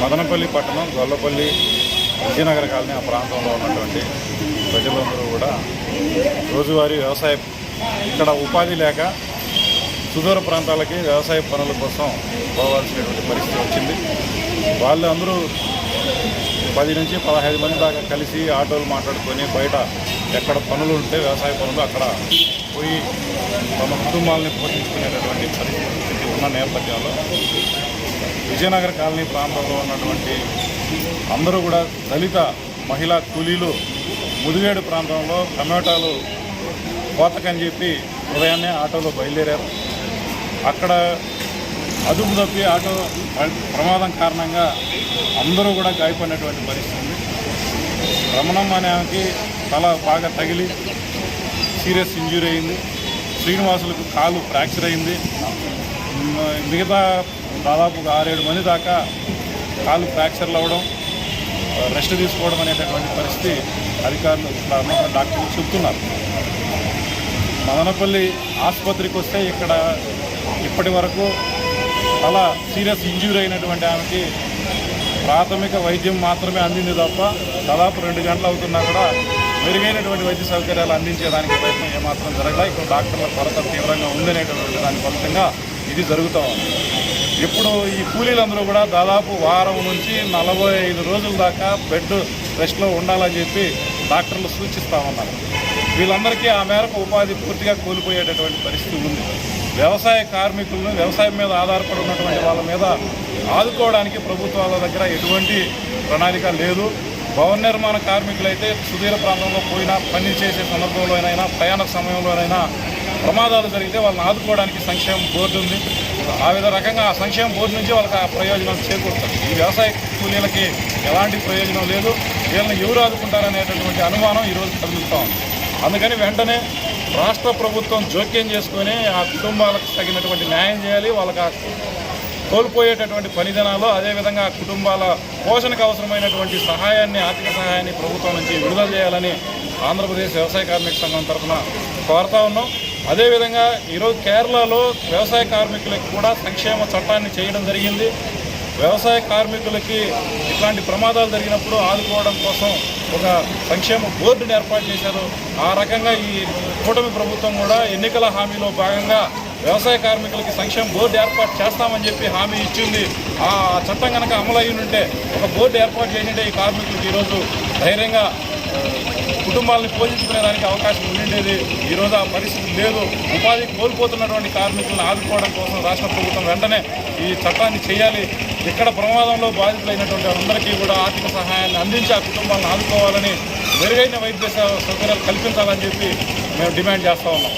మదనపల్లి పట్టణం గొల్లపల్లి విజయనగర కాలనీ ఆ ప్రాంతంలో ఉన్నటువంటి ప్రజలందరూ కూడా రోజువారీ వ్యవసాయ ఇక్కడ ఉపాధి లేక సుదూర ప్రాంతాలకి వ్యవసాయ పనుల కోసం పోవాల్సినటువంటి పరిస్థితి వచ్చింది. వాళ్ళు అందరూ పది నుంచి పదహైదు మంది దాకా కలిసి ఆటోలు మాట్లాడుకొని బయట ఎక్కడ పనులు ఉంటే వ్యవసాయ పనులు అక్కడ పోయి తమ కుటుంబాలని పోషించుకునేటటువంటి పరిస్థితి ఉన్న నేపథ్యంలో విజయనగర కాలనీ ప్రాంతంలో ఉన్నటువంటి అందరూ కూడా దళిత మహిళా కూలీలు ముదివేడు ప్రాంతంలో టమాటాలు కోతకని చెప్పి ఉదయాన్నే ఆటోలో బయలుదేరారు. అక్కడ అదుపు తప్పి ఆటో ప్రమాదం కారణంగా అందరూ కూడా గాయపడినటువంటి పరిస్థితి. రమణమ్మ అనే ఆమెకి తల బాగా తగిలి సీరియస్ ఇంజూరీ అయింది. శ్రీనివాసులకు కాలు ఫ్రాక్చర్ అయింది. మిగతా దాదాపు ఆరేడు మంది దాకా కాలు ఫ్రాక్చర్లు అవ్వడం రెస్ట్ తీసుకోవడం అనేటటువంటి పరిస్థితి అధికారులు డాక్టర్లు చెప్తున్నారు. మదనపల్లి ఆసుపత్రికి వస్తే ఇక్కడ ఇప్పటి వరకు చాలా సీరియస్ ఇంజ్యూరీ అయినటువంటి ఆమెకి ప్రాథమిక వైద్యం మాత్రమే అందింది తప్ప దాదాపు రెండు గంటలు అవుతున్నా కూడా మెరుగైనటువంటి వైద్య సౌకర్యాలు అందించేదానికి ప్రయత్నం ఏమాత్రం జరగలేదు. ఇక్కడ డాక్టర్ల కొరత తీవ్రంగా ఉందనేటటువంటి దాని ఫలితంగా ఇది జరుగుతూ ఉంది. ఇప్పుడు ఈ కూలీలందరూ కూడా దాదాపు వారం నుంచి నలభై ఐదు రోజుల దాకా బెడ్ రెస్ట్లో ఉండాలని చెప్పి డాక్టర్లు సూచిస్తూ ఉన్నారు. వీళ్ళందరికీ ఆ మేరకు ఉపాధి పూర్తిగా కోల్పోయేటటువంటి పరిస్థితి ఉంది. వ్యవసాయ కార్మికులను వ్యవసాయం మీద ఆధారపడి ఉన్నటువంటి వాళ్ళ మీద ఆదుకోవడానికి ప్రభుత్వాల దగ్గర ఎటువంటి ప్రణాళిక లేదు. భవన నిర్మాణ కార్మికులైతే సుదీర ప్రాంతంలో పోయినా పని చేసే సందర్భంలోనైనా ప్రయాణ సమయంలోనైనా ప్రమాదాలు జరిగితే వాళ్ళని ఆదుకోవడానికి సంక్షేమ బోర్డు ఉంది. ఆ విధ రకంగా ఆ సంక్షేమ బోర్డు నుంచి వాళ్ళకి ఆ ప్రయోజనం చేకూరుతారు. ఈ వ్యవసాయ కూలీలకి ఎలాంటి ప్రయోజనం లేదు. వీళ్ళని ఎవరు ఆదుకుంటారనేటటువంటి అనుమానం ఈరోజు కదులుతూ ఉంది. అందుకని వెంటనే రాష్ట్ర ప్రభుత్వం జోక్యం చేసుకొని ఆ కుటుంబాలకు తగినటువంటి న్యాయం చేయాలి. వాళ్ళకి కోల్పోయేటటువంటి పనిదినాలు అదేవిధంగా కుటుంబాల పోషణకు అవసరమైనటువంటి సహాయాన్ని ఆర్థిక సహాయాన్ని ప్రభుత్వం నుంచి విడుదల చేయాలని ఆంధ్రప్రదేశ్ వ్యవసాయ కార్మిక సంఘం తరఫున కోరుతా ఉన్నాం. అదేవిధంగా ఈరోజు కేరళలో వ్యవసాయ కార్మికులకు కూడా సంక్షేమ చట్టాన్ని చేయడం జరిగింది. వ్యవసాయ కార్మికులకి ఇట్లాంటి ప్రమాదాలు జరిగినప్పుడు ఆదుకోవడం కోసం ఒక సంక్షేమ బోర్డుని ఏర్పాటు చేశారు. ఆ రకంగా ఈ కూటమి ప్రభుత్వం కూడా ఎన్నికల హామీలో భాగంగా వ్యవసాయ కార్మికులకి సంక్షేమ బోర్డు ఏర్పాటు చేస్తామని చెప్పి హామీ ఇచ్చింది. ఆ చట్టం కనుక అమలు ఉంటే ఒక బోర్డు ఏర్పాటు చేసింటే ఈ కార్మికులకు ఈరోజు ధైర్యంగా కుటుంబాలను పోషించుకునేదానికి అవకాశం ఉండేది ఈరోజు ఆ పరిస్థితి లేదు. ఉపాధి కోల్పోతున్నటువంటి కార్మికులను ఆదుకోవడం కోసం రాష్ట్ర ప్రభుత్వం వెంటనే ఈ చట్టాన్ని చేయాలి. ఇక్కడ ప్రమాదంలో బాధితులైనటువంటి అందరికీ కూడా ఆర్థిక సహాయాన్ని అందించి ఆ కుటుంబాలను ఆదుకోవాలని మెరుగైన వైద్య సౌకర్యాలు కల్పించాలని చెప్పి మేము డిమాండ్ చేస్తూ ఉన్నాం.